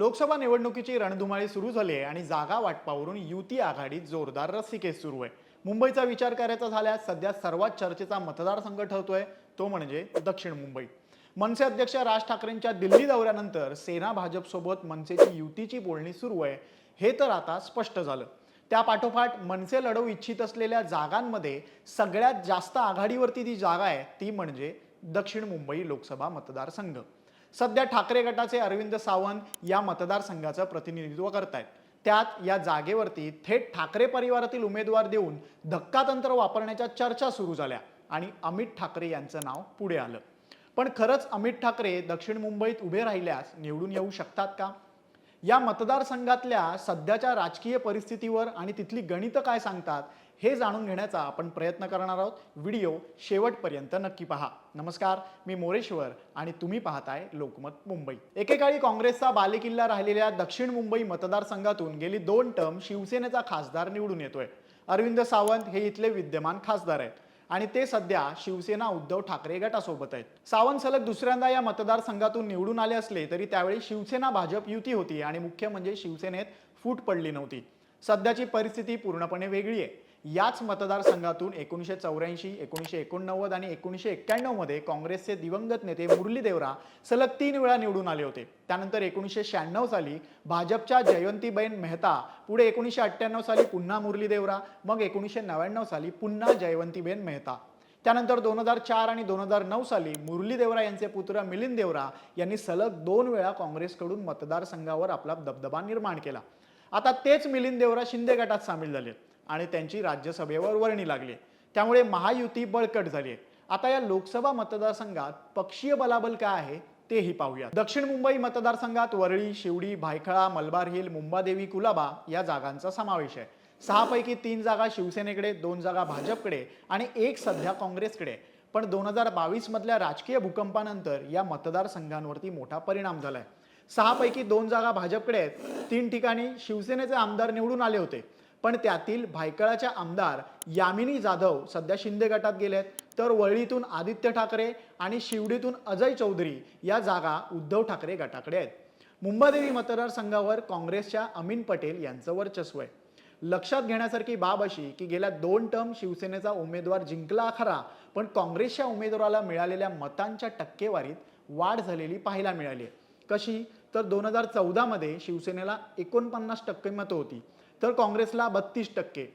लोकसभा निवडणुकीची रणधुमाळी सुरू झाली आहे आणि जागा वाटपावरून युती आघाडीत जोरदार रस्सीकेस सुरू आहे. मुंबईचा विचार करायचा झाल्यास सध्या सर्वात चर्चेचा मतदारसंघ ठरतोय तो म्हणजे दक्षिण मुंबई. मनसे अध्यक्ष राज ठाकरेंच्या दिल्ली दौऱ्यानंतर सेना भाजपसोबत मनसेची युतीची बोलणी सुरू आहे हे तर आता स्पष्ट झालं. त्या पाठोपाठ मनसे लढवू इच्छित असलेल्या जागांमध्ये सगळ्यात जास्त आघाडीवरती जी जागा आहे ती म्हणजे दक्षिण मुंबई लोकसभा मतदारसंघ. सध्या ठाकरे गटाचे अरविंद सावंत या मतदारसंघाचं प्रतिनिधित्व करतायत. त्यात या जागेवरती थेट ठाकरे परिवारातील उमेदवार देऊन धक्कातंत्र वापरण्याच्या चर्चा सुरू झाल्या आणि अमित ठाकरे यांचं नाव पुढे आलं. पण खरंच अमित ठाकरे दक्षिण मुंबईत उभे राहिल्यास निवडून येऊ शकतात का? या मतदारसंघातल्या सध्याच्या राजकीय परिस्थितीवर आणि तिथली गणितं काय सांगतात? हे जाणून घेण्याचा आपण प्रयत्न करणार आहोत. व्हिडिओ शेवटपर्यंत नक्की पहा. नमस्कार मी मोरेश्वर आणि तुम्ही पाहताय लोकमत मुंबई. एकेकाळी काँग्रेसचा बालेकिल्ला राहिलेल्या दक्षिण मुंबई मतदारसंघातून गेली दोन टर्म शिवसेनेचा खासदार निवडून येतोय. अरविंद सावंत हे इथले विद्यमान खासदार आहेत आणि ते सध्या शिवसेना उद्धव ठाकरे गटासोबत आहेत. सावंत सलग दुसऱ्यांदा या मतदारसंघातून निवडून आले असले तरी त्यावेळी शिवसेना भाजप युती होती आणि मुख्य म्हणजे शिवसेनेत फूट पडली नव्हती. सध्याची परिस्थिती पूर्णपणे वेगळी आहे. याच मतदारसंघातून एकोणीसशे चौऱ्याऐंशी एकोणीसशे एकोणनव्वद आणि एकोणीसशे एक्क्याण्णवमध्ये काँग्रेसचे दिवंगत नेते मुरली देवरा सलग तीन वेळा निवडून आले होते. त्यानंतर एकोणीसशे शहाण्णव साली भाजपच्या जयवंतीबेन मेहता पुढे एकोणीसशे अठ्ठ्याण्णव साली पुन्हा मुरली देवरा मग एकोणीसशे नव्याण्णव साली पुन्हा जयवंतीबेन मेहता. त्यानंतर दोन हजार चार आणि दोन हजार नऊ साली मुरली देवरा यांचे पुत्र मिलिंद देवरा यांनी सलग दोन वेळा काँग्रेसकडून मतदारसंघावर आपला दबदबा निर्माण केला. आता तेच मिलिंद देवरा शिंदे गटात सामील झालेत आणि त्यांची राज्यसभेवर वर्णी लागली. त्यामुळे महायुती बळकट झाली. आहे आता या लोकसभा मतदारसंघात पक्षीय बलाबल काय आहे तेही पाहूया दक्षिण मुंबई मतदारसंघात वरळी शिवडी भायखळा मलबार हिल मुंबादेवी कुलाबा या जागांचा समावेश आहे. सहापैकी तीन जागा शिवसेनेकडे दोन जागा भाजपकडे आणि एक सध्या काँग्रेसकडे. पण दोन हजार बावीस मधल्या राजकीय भूकंपानंतर या मतदारसंघांवरती मोठा परिणाम झालाय. सहापैकी दोन जागा भाजपकडे आहेत. तीन ठिकाणी शिवसेनेचे आमदार निवडून आले होते. पण त्यातील भायखळाच्या आमदार यामिनी जाधव सध्या शिंदे गटात गेलेत तर वळीतून आदित्य ठाकरे आणि शिवडीतून अजय चौधरी या जागा उद्धव ठाकरे गटाकडे आहेत. मुंबादेवी मतदारसंघावर काँग्रेसच्या अमीन पटेल यांचं वर्चस्व आहे. लक्षात घेण्यासारखी बाब अशी की गेल्या दोन टर्म शिवसेनेचा उमेदवार जिंकला खरा पण काँग्रेसच्या उमेदवाराला मिळालेल्या मतांच्या टक्केवारीत वाढ झालेली पाहायला मिळाली आहे. कशी? तर दोन हजार चौदामध्ये शिवसेनेला एकोणपन्नास टक्के मतं होती. तर काँग्रेसला बत्तीस टक्के.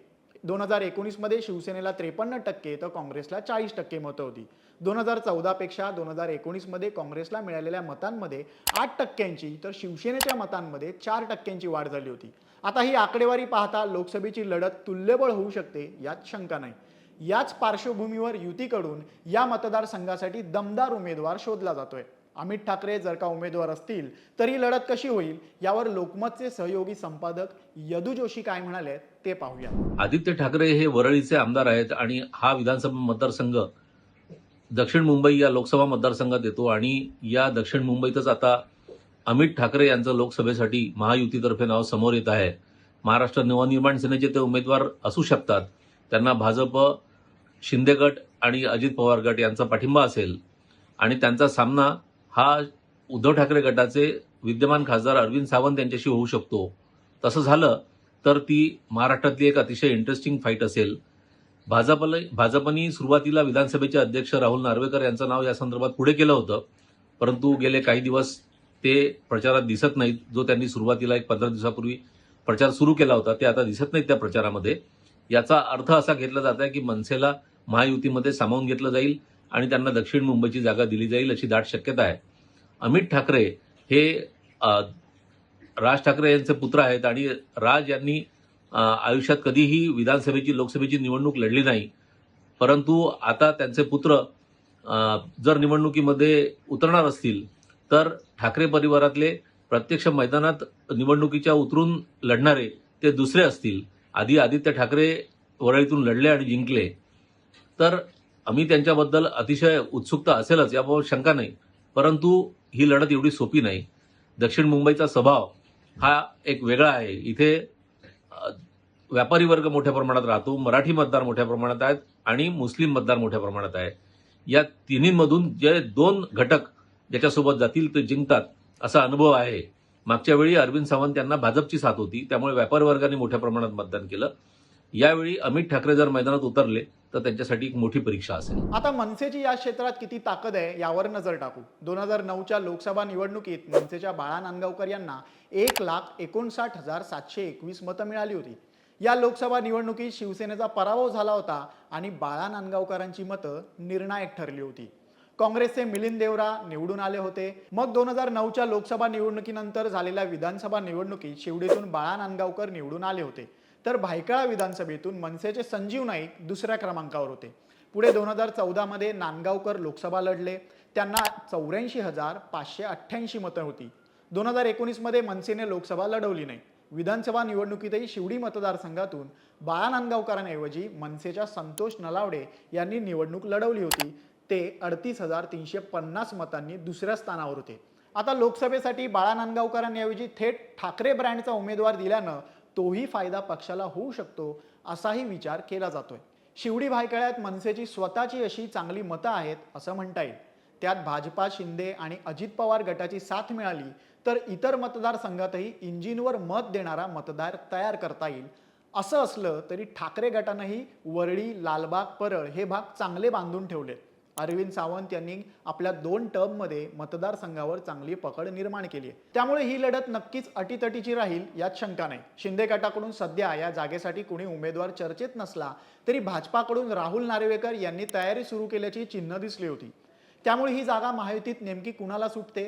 दोन हजार एकोणीसमध्ये शिवसेनेला त्रेपन्न टक्के तर काँग्रेसला चाळीस टक्के मतं होती. दोन हजार चौदापेक्षा दोन हजार एकोणीसमध्ये काँग्रेसला मिळालेल्या मतांमध्ये आठ टक्क्यांची तर शिवसेनेच्या मतांमध्ये चार टक्क्यांची वाढ झाली होती. आता ही आकडेवारी पाहता लोकसभेची लढत तुल्यबळ होऊ शकते यात शंका नाही. याच पार्श्वभूमीवर युतीकडून या मतदारसंघासाठी दमदार उमेदवार शोधला जातोय. अमित ठाकरे जर का उमेदवार असतील तर ही लढत कशी होईल? यावर लोकमतचे सहयोगी संपादक यदू जोशी काय म्हणाले ते पाहूया. आदित्य ठाकरे हे वरळीचे आमदार आहेत आणि हा विधानसभा मतदारसंघ दक्षिण मुंबई या लोकसभा मतदारसंघात येतो आणि या दक्षिण मुंबईतच आता अमित ठाकरे यांचं लोकसभेसाठी महायुतीतर्फे नाव समोर येत आहे. महाराष्ट्र नवनिर्माण सेनेचे ते उमेदवार असू शकतात. त्यांना भाजप शिंदे गट आणि अजित पवार गट यांचा पाठिंबा असेल. आणि त्यांचा सामना हा उद्धव ठाकरे गटाचे विद्यमान खासदार अरविंद सावंत यांच्याशी होऊ शकतो. तसं झालं तर ती महाराष्ट्रातली एक अतिशय इंटरेस्टिंग फाईट असेल. भाजपला भाजपनी सुरुवातीला विधानसभेचे अध्यक्ष राहुल नार्वेकर यांचं नाव या संदर्भात पुढे केलं होतं. परंतु गेले काही दिवस ते प्रचारात दिसत नाहीत. जो त्यांनी सुरुवातीला एक पंधरा दिवसापूर्वी प्रचार सुरू केला होता ते आता दिसत नाहीत त्या प्रचारामध्ये. याचा अर्थ असा घेतला जात आहे की मनसेला महायुतीमध्ये सामावून घेतलं जाईल. आणि त्यांना दक्षिण मुंबईची जागा दिली जाईल अशी दाट शक्यता आहे. अमित ठाकरे हे राज ठाकरे यांचे पुत्र आहेत आणि राज यांनी आयुष्यात कधीही विधानसभेची लोकसभेची निवडणूक लढली नाही. परंतु आता त्यांचे पुत्र जर निवडणुकीमध्ये उतरणार असतील तर ठाकरे परिवारातले प्रत्यक्ष मैदानात निवडणुकीच्या उतरून लढणारे ते दुसरे असतील. आधी आदित्य ठाकरे वरळीतून लढले आणि जिंकले. तर आम्ही त्यांच्याबद्दल अतिशय उत्सुकता असेलच याबाबत शंका नाही. परंतु ही लढत एवढी सोपी नाही. दक्षिण मुंबईचा स्वभाव हा एक वेगळा आहे. इथे व्यापारी वर्ग मोठ्या प्रमाणात राहतो मराठी मतदार मोठ्या प्रमाणात आहेत आणि मुस्लिम मतदार मोठ्या प्रमाणात आहे या तिन्हींमधून जे दोन घटक ज्याच्यासोबत जातील ते जिंकतात असा अनुभव आहे. मागच्या वेळी अरविंद सावंत यांना भाजपची साथ होती त्यामुळे व्यापारी वर्गाने मोठ्या प्रमाणात मतदान केलं. यावेळी अमित ठाकरे जर मैदानात उतरले तर त्यांच्यासाठी एक मोठी परीक्षा असेल. आता मनसेची या क्षेत्रात किती ताकद आहे यावर नजर टाकू. दोन हजार नऊच्या लोकसभा निवडणुकीत मनसेच्या बाळा नांदगावकर यांना एक लाख एकोणसाठ हजार सातशे एकवीस मतं मिळाली होती. या लोकसभा निवडणुकीत शिवसेनेचा पराभव झाला होता आणि बाळा नांदगावकरांची मतं निर्णायक ठरली होती. काँग्रेसचे मिलिंद देवरा निवडून आले होते. मग दोन हजार नऊच्या लोकसभा निवडणुकीनंतर झालेल्या विधानसभा निवडणुकीत शिवडीतून बाळा नांदगावकर निवडून आले होते. तर भायखळा विधानसभेतून मनसेचे संजीव नाईक दुसऱ्या क्रमांकावर होते. पुढे दोन हजार चौदामध्ये नांदगावकर लोकसभा लढले. त्यांना चौऱ्याऐंशी हजार पाचशे अठ्ठ्याऐंशी मतं होती. दोन हजार एकोणीसमध्ये मनसेने लोकसभा लढवली नाही. विधानसभा निवडणुकीतही शिवडी मतदारसंघातून बाळा नांदगावकरांऐवजी मनसेच्या संतोष नलावडे यांनी निवडणूक लढवली होती. ते अडतीस हजार तीनशे पन्नास मतांनी दुसऱ्या स्थानावर होते. आता लोकसभेसाठी बाळा नांदगावकरांऐवजी थेट ठाकरे ब्रँडचा उमेदवार दिल्यानं तोही फायदा पक्षाला होऊ शकतो असाही विचार केला जातोय. शिवडी भायखळ्यात मनसेची स्वतःची अशी चांगली मतं आहेत असं म्हणता येईल. त्यात भाजपा शिंदे आणि अजित पवार गटाची साथ मिळाली तर इतर मतदारसंघातही इंजिनवर मत देणारा मतदार तयार करता येईल. असं असलं तरी ठाकरे गटानंही वरळी लालबाग परळ हे भाग चांगले बांधून ठेवले अरविंद सावंत यांनी आपल्या दोन टर्ममध्ये मतदारसंघावर चांगली पकड निर्माण केली आहे. त्यामुळे ही लढत नक्कीच अटीतटीची राहील यात शंका नाही. शिंदे गटाकडून सध्या या जागेसाठी कुणी उमेदवार चर्चेत नसला तरी भाजपाकडून राहुल नार्वेकर यांनी तयारी सुरू केल्याची चिन्ह दिसली होती. त्यामुळे ही जागा महायुतीत नेमकी कुणाला सुटते?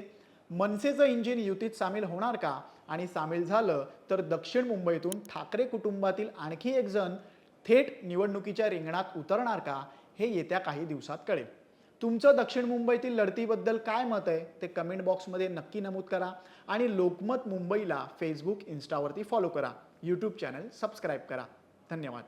मनसेचं इंजिन युतीत सामील होणार का? आणि सामील झालं तर दक्षिण मुंबईतून ठाकरे कुटुंबातील आणखी एक जण थेट निवडणुकीच्या रिंगणात उतरणार का? हे येत्या काही दिवसात कळेल. तुमचं दक्षिण मुंबईतील लढतीबद्दल काय मत आहे ते कमेंट बॉक्समध्ये नक्की नमूद करा आणि लोकमत मुंबईला फेसबुक इन्स्टावरती फॉलो करा. यूट्यूब चॅनल सबस्क्राईब करा. धन्यवाद.